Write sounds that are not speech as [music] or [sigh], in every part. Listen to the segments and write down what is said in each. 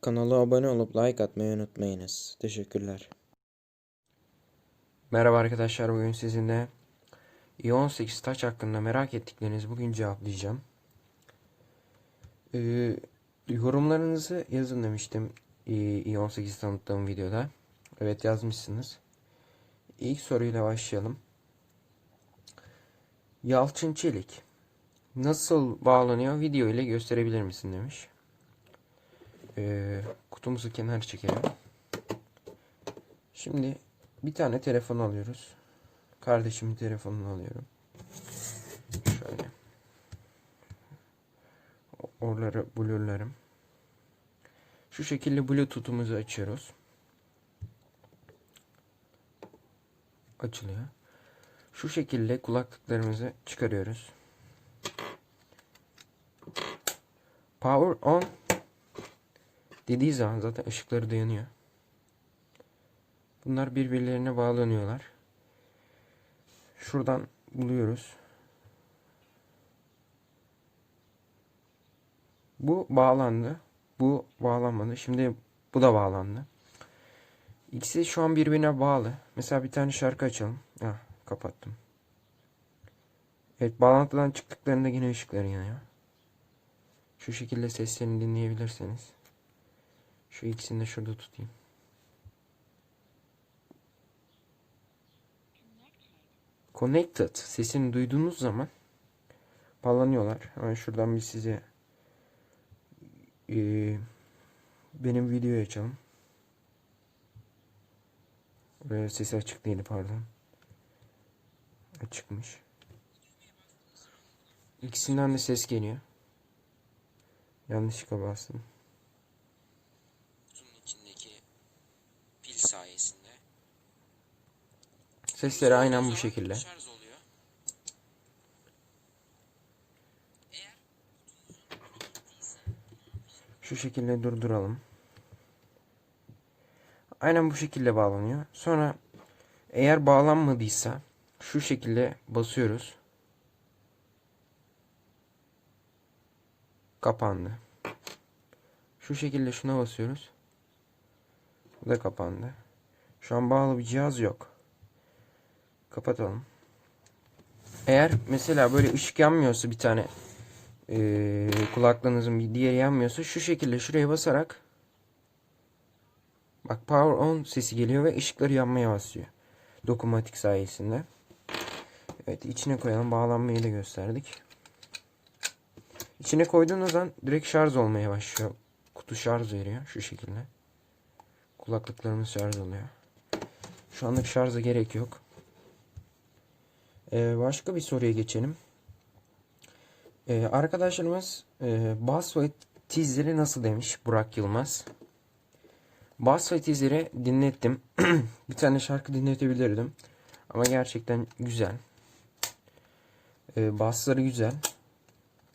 Kanala abone olup like atmayı unutmayınız. Teşekkürler. Merhaba arkadaşlar bugün sizinle i18 Touch hakkında merak ettiklerinizi bugün cevaplayacağım. Ee, yorumlarınızı yazın demiştim i- i18 tanıttığım videoda. Evet yazmışsınız. İlk soruyla başlayalım. Yalçın Çelik nasıl bağlanıyor video ile gösterebilir misin demiş. Ee, kutumuzu kenara çekelim. Şimdi bir tane telefon alıyoruz. Kardeşimin telefonunu alıyorum. Şöyle. Oraları blurlarım. Şu şekilde bluetooth'umuzu açıyoruz. Açılıyor. Şu şekilde kulaklıklarımızı çıkarıyoruz. Power on dediği zaman zaten ışıkları da yanıyor. Bunlar birbirlerine bağlanıyorlar. Şuradan buluyoruz. Bu bağlandı. Bu bağlanmadı. Şimdi bu da bağlandı. İkisi şu an birbirine bağlı. Mesela bir tane şarkı açalım. Ah, kapattım. Evet bağlantıdan çıktıklarında yine ışıkları yanıyor. Şu şekilde seslerini dinleyebilirseniz. Şu ikisini de şurada tutayım. Connected sesini duyduğunuz zaman bağlanıyorlar. Hemen şuradan bir size eee, benim videoyu açalım. Ee, sesi açık değildi pardon. Açıkmış. İkisinden de ses geliyor. Yanlışlıkla bastım. Kutunun içindeki pil sayesinde Sesleri aynen bu şekilde. Şu şekilde durduralım. Aynen bu şekilde bağlanıyor. Sonra eğer bağlanmadıysa şu şekilde basıyoruz. Kapandı. Şu şekilde şuna basıyoruz. Bu da kapandı. Şu an bağlı bir cihaz yok. Kapatalım. Eğer mesela böyle ışık yanmıyorsa bir tane eee kulaklığınızın bir diğeri yanmıyorsa şu şekilde şuraya basarak bak power on sesi geliyor ve ışıkları yanmaya başlıyor. Dokunmatik sayesinde. Evet içine koyalım. Bağlanmayı da gösterdik. İçine koyduğunuz zaman direkt şarj olmaya başlıyor. Kutu şarj veriyor şu şekilde. Kulaklıklarımız şarj oluyor. Şu anlık şarja gerek yok. Ee, başka bir soruya geçelim. Ee, arkadaşlarımız e, ve tizleri nasıl demiş Burak Yılmaz. Ve tizleri dinlettim. [clears throat] bir tane şarkı dinletebilirdim. Ama gerçekten güzel. Ee, basları güzel.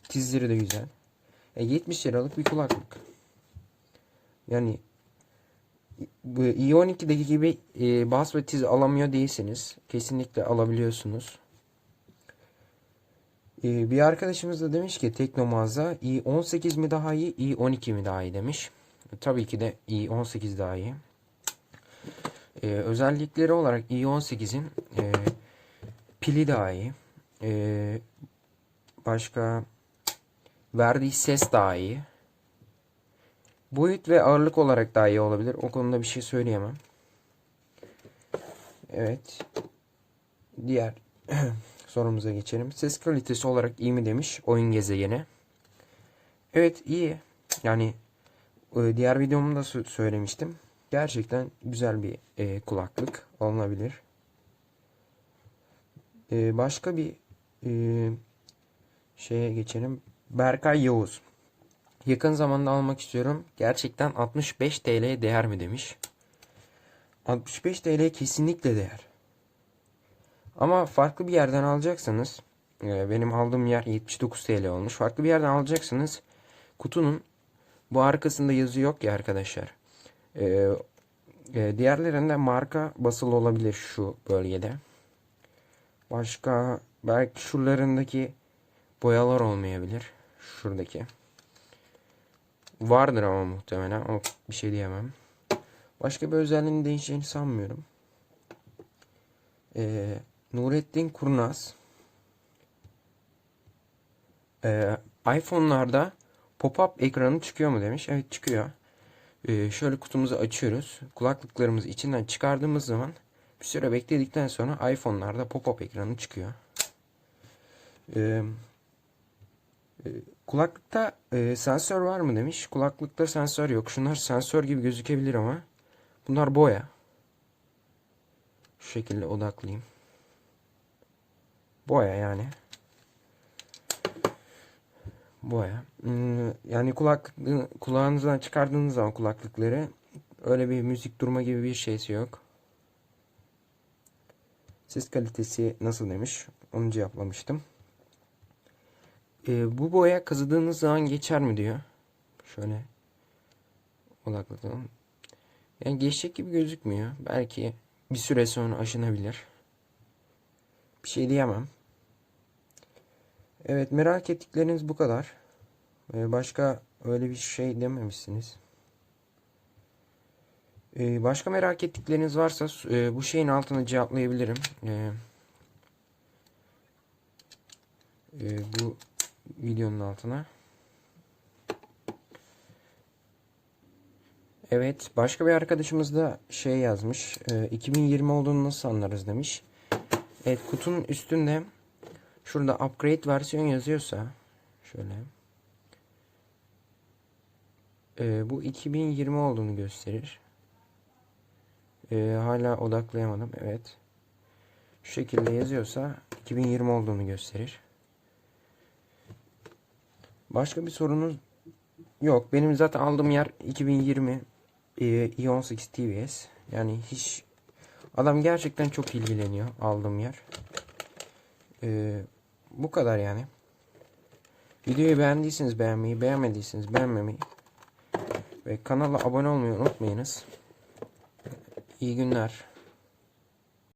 Tizleri de güzel. E, 70 liralık bir kulaklık. Yani bu i12'deki gibi e, bas ve tiz alamıyor değilsiniz. Kesinlikle alabiliyorsunuz. Ee, bir arkadaşımız da demiş ki Teknomaz'da i18 mi daha iyi, i12 mi daha iyi demiş. Tabii ki de i18 daha iyi. Ee, özellikleri olarak i18'in e, pili daha iyi. Ee, başka verdiği ses daha iyi. Boyut ve ağırlık olarak daha iyi olabilir. O konuda bir şey söyleyemem. Evet. Diğer [clears throat] sorumuza geçelim. Ses kalitesi olarak iyi mi demiş oyun gezegeni. Evet iyi. Yani e, diğer videomda sö- söylemiştim. Gerçekten güzel bir e, kulaklık alınabilir. E, başka bir e, şeye geçelim. Berkay Yavuz. Yakın zamanda almak istiyorum. Gerçekten 65 TL değer mi demiş. 65 TL kesinlikle değer. Ama farklı bir yerden alacaksanız e, benim aldığım yer 79 TL olmuş. Farklı bir yerden alacaksanız kutunun bu arkasında yazı yok ya arkadaşlar. E, e, diğerlerinde marka basılı olabilir şu bölgede. Başka belki şuralarındaki boyalar olmayabilir. Şuradaki. Vardır ama muhtemelen. O bir şey diyemem. Başka bir özelliğinin değişeceğini sanmıyorum. Ee, Nurettin Kurnaz. Ee, iPhone'larda pop-up ekranı çıkıyor mu demiş. Evet çıkıyor. Ee, şöyle kutumuzu açıyoruz. Kulaklıklarımızı içinden çıkardığımız zaman bir süre bekledikten sonra iPhone'larda pop-up ekranı çıkıyor. Ee, kulaklıkta e, sensör var mı demiş. Kulaklıkta sensör yok. Şunlar sensör gibi gözükebilir ama bunlar boya. Şu şekilde odaklayayım. Boya yani. Boya. Hmm, Yani kulaklık kulağınızdan çıkardığınız zaman kulaklıkları öyle bir müzik durma gibi bir şeysi yok. Ses kalitesi nasıl demiş? Onu cevaplamıştım. Ee, bu boya kazıdığınız zaman geçer mi diyor. Şöyle odaklatalım. Yani geçecek gibi gözükmüyor. Belki bir süre sonra aşınabilir. Bir şey diyemem. Evet merak ettikleriniz bu kadar. Ee, başka öyle bir şey dememişsiniz. Ee, başka merak ettikleriniz varsa e, bu şeyin altına cevaplayabilirim. Ee, e, bu videonun altına. Evet, başka bir arkadaşımız da şey yazmış. e, 2020 olduğunu nasıl anlarız demiş. Evet, kutunun üstünde şurada upgrade versiyon yazıyorsa şöyle e, bu 2020 olduğunu gösterir. E, hala odaklayamadım. Evet. Şu şekilde yazıyorsa 2020 olduğunu gösterir. Başka bir sorunuz yok. Benim zaten aldığım yer 2020 e, i18 TVS. Yani hiç adam gerçekten çok ilgileniyor aldığım yer. E, bu kadar yani. Videoyu beğendiyseniz beğenmeyi, beğenmediyseniz beğenmemeyi ve kanala abone olmayı unutmayınız. İyi günler.